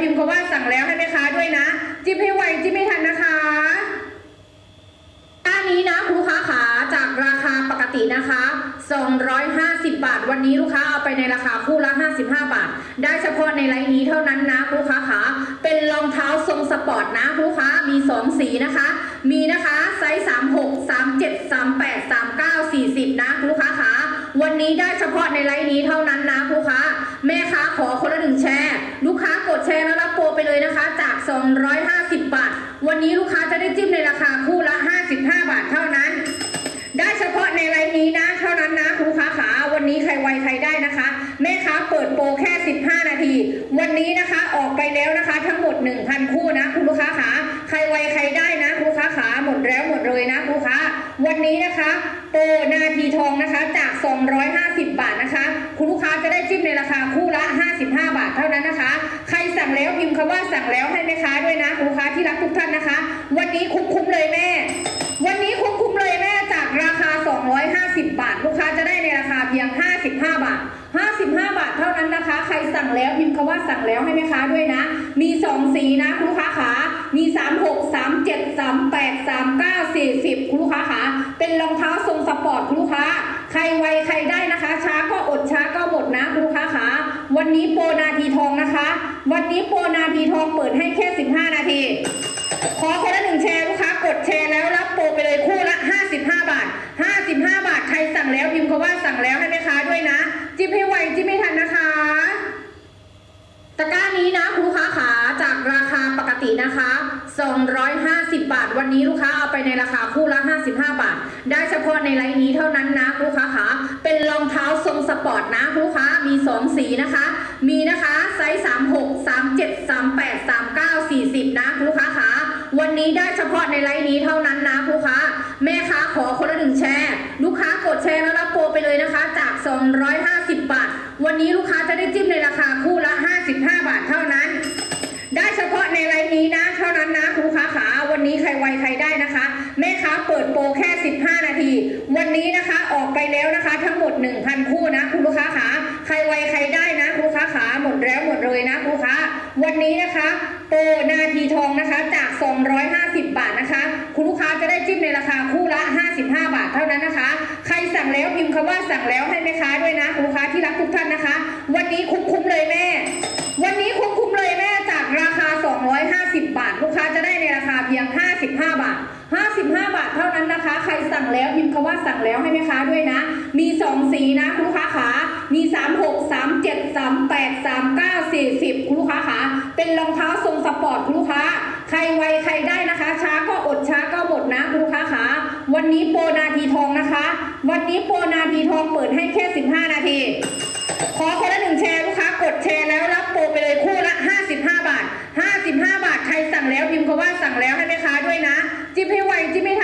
พิมพ์คำว่าสั่งแล้วให้แม่ค้าด้วยนะ จิ้มให้ไวจิ้มไม่ทันนะคะอันนี้นะลูกค้าขาจากราคาปกตินะคะ 250 บาท วันนี้ลูกค้าเอาไปในราคาคู่ละ 55 บาท ได้เฉพาะในไลน์นี้เท่านั้นนะลูกค้าขาเป็นรองเท้าทรงสปอร์ตนะลูกค้ามี 2 สีนะคะ มีนะคะไซส์ 36 37 38 39 40 นะลูกค้าขาวันนี้ได้เฉพาะในไลน์นี้เท่านั้นนะลูกค้า แม่ค้าขอคนละหนึ่งแชร์ 250 บาท วันนี้ลูกค้าจะได้จิ้มในราคาคู่ละ 55 บาทเท่านั้น ได้เฉพาะในไลน์นี้นะ เท่านั้นนะคุณลูกค้าขาวันนี้ใครไวใครได้นะคะ แม่ค้าเปิดโปรแค่ 15 นาที วันนี้นะคะออกไปแล้วนะคะ ทั้งหมด 1,000 คู่นะ คุณลูกค้าขาใครไวใครได้นะคุณลูกค้าขาหมดแล้วหมดเลยนะคุณลูกค้า วันนี้นะคะโปรนาทีทองนะคะจาก 250 บาทนะคะ คุณลูกค้าจะได้จิ้มในราคาคู่ละ 55 บาทเท่านั้นนะคะ งแล้วพิมพ์คำว่าสั่งแล้วให้แม่ค้าด้วยนะลูกค้าที่รักทุกท่านนะคะ วันนี้คุ้มๆเลยแม่ วันนี้คุ้มๆเลยแม่จากราคา 250 บาท ลูกค้าจะได้ในราคาเพียง 55 บาท 55 บาทเท่านั้นนะคะ ใครสั่งแล้วพิมพ์คำว่าสั่งแล้วให้แม่ค้าด้วยนะ มี 2 สีนะลูกค้าขามี 36 37 38 39 40คุณลูกค้าขาเป็นรองเท้าทรงสปอร์ตคุณลูกค้า ใครไวใครได้นะคะ ช้าก็อดช้าก็หมดนะคุณลูกค้าขาวันนี้โปรนาทีทองนะคะ วันนี้โปรนาทีทองเปิดให้แค่ 15 นาที ขอคนละหนึ่งแชร์ลูกค้ากดแชร์แล้วรับโปรไปเลยคู่ละ 55 บาท 55 บาท ใครสั่งแล้วพิมพ์คำว่าสั่งแล้วให้แม่ค้าด้วยนะ จิ้มให้ไวจิ้มให้ทันนะคะตะกร้านี้นะคุณลูกค้าขาจากราคาปกตินะคะ 250 บาท วันนี้ลูกค้าเอาไปในราคาคู่ละ 55 บาท ได้เฉพาะในไลน์นี้เท่านั้นนะลูกค้าขาเป็นรองเท้าทรงสปอร์ตนะลูกค้ามี 2 สีนะคะ มีนะคะไซส์ 36 37 38 39 40 นะลูกค้าขาวันนี้ได้เฉพาะในไลน์นี้เท่านั้นนะลูกค้า แม่ค้าขอคนละหนึ่งแชร์ ลูกค้ากดแชร์แล้วรับโปรไปเลยนะคะ จาก 250 บาท วันนี้ลูกค้าจะได้จิ้มในราคาคู่ละ 55 บาทเท่านั้น ได้เฉพาะในไลน์นี้นะ เท่านั้นนะคุณลูกค้าขาวันนี้ใครไวใครได้นะคะ แม่ค้าเปิดโปรแค่ 15 นาที วันนี้นะคะออกไปแล้วนะคะ ทั้งหมด 1,000 คู่นะคุณลูกค้าขาใครไวใครได้นะคุณ ค้าขาหมดแล้วหมดเลยนะคุณลูกค้าวันนี้นะคะ โปรนาทีทองนะคะจาก 250 บาทนะคะ คุณลูกค้าจะได้จิ้มในราคาคู่ละ 55 บาทเท่านั้นนะคะ ใครสั่งแล้วพิมพ์คำว่าสั่งแล้วให้แม่ค้าด้วยนะคุณลูกค้าที่รักทุกท่านนะคะ วันนี้คุ้มๆเลยแม่ วันนี้คุ้มๆเลยแม่จากราคา 250 บาท ลูกค้าจะได้ในราคาเพียง 55 บาท55 บาทเท่านั้นนะคะ ใครสั่งแล้วพิมพ์คำว่าสั่งแล้วให้แม่ค้าด้วยนะ มี 2 สีนะคุณลูกค้าขามี 36ามแปดสามเก้าสี่สิบคุณลูกค้าคะเป็นรองเท้าทรงสปอร์ตคุณลูกค้า ใครไวใครได้นะคะ ช้าก็อดช้าก็หมดนะคุณลูกค้าคะวันนี้โปรนาทีทองนะคะ วันนี้โปรนาทีทองเปิดให้แค่สิบห้านาที ขอคนละหนึ่งแชร์ลูกค้ากดแชร์แล้วรับโปรไปเลยคู่ละห้าสิบห้าบาทห้าสิบห้าบาทใครสั่งแล้วพิมพ์คำว่าสั่งแล้วให้แม่ค้าด้วยนะ จิ้มให้ไวจิ้มให้